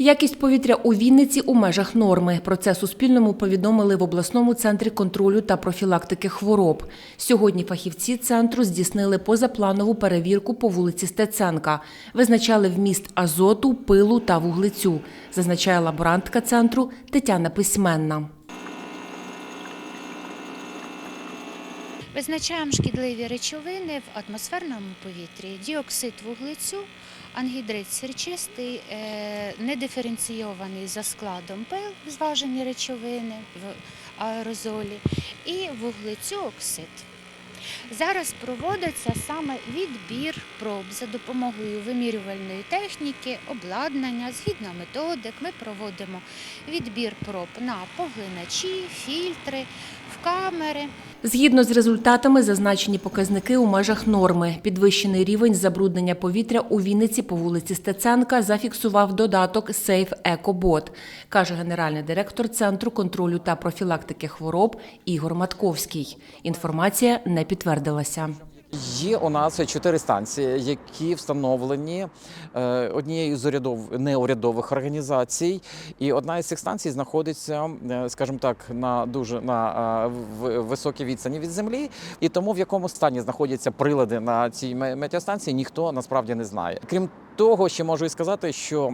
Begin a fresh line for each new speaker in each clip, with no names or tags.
Якість повітря у Вінниці у межах норми. Про це Суспільному повідомили в обласному центрі контролю та профілактики хвороб. Сьогодні фахівці центру здійснили позапланову перевірку по вулиці Стеценка. Визначали вміст азоту, пилу та вуглецю, зазначає лаборантка центру Тетяна Письменна.
Визначаємо шкідливі речовини в атмосферному повітрі, діоксид вуглецю, ангідрид сірчистий, е, недиференційований за складом пил, зважені речовини в аерозолі, і вуглецю оксид. Зараз проводиться саме відбір проб за допомогою вимірювальної техніки, обладнання, згідно методик. Ми проводимо відбір проб на поглиначі, фільтри, в камери.
Згідно з результатами, зазначені показники у межах норми. Підвищений рівень забруднення повітря у Вінниці по вулиці Стеценка зафіксував додаток Сейф Екобот, каже генеральний директор Центру контролю та профілактики хвороб Ігор Матковський. Інформація не підтвердилася.
Є у нас чотири станції, які встановлені е, однією з урядов... неурядових організацій. І одна із цих станцій знаходиться, е, скажімо так, на дуже на е, високій відстані від землі. І тому в якому стані знаходяться прилади на цій ме- метеостанції, ніхто насправді не знає. Крім того, ще можу і сказати, що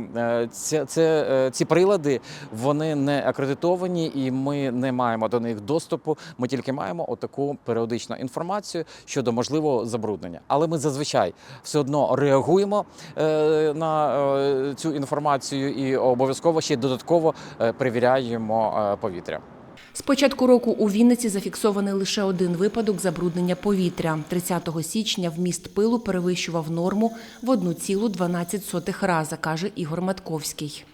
це, це, ці прилади вони не акредитовані, і ми не маємо до них доступу. Ми тільки маємо отаку періодичну інформацію щодо можливого забруднення. Але ми зазвичай все одно реагуємо е, на е, цю інформацію і обов'язково ще додатково е, перевіряємо повітря.
З початку року у Вінниці зафіксований лише один випадок забруднення повітря. 30 січня вміст пилу перевищував норму в 1,12 рази, каже Ігор Матковський.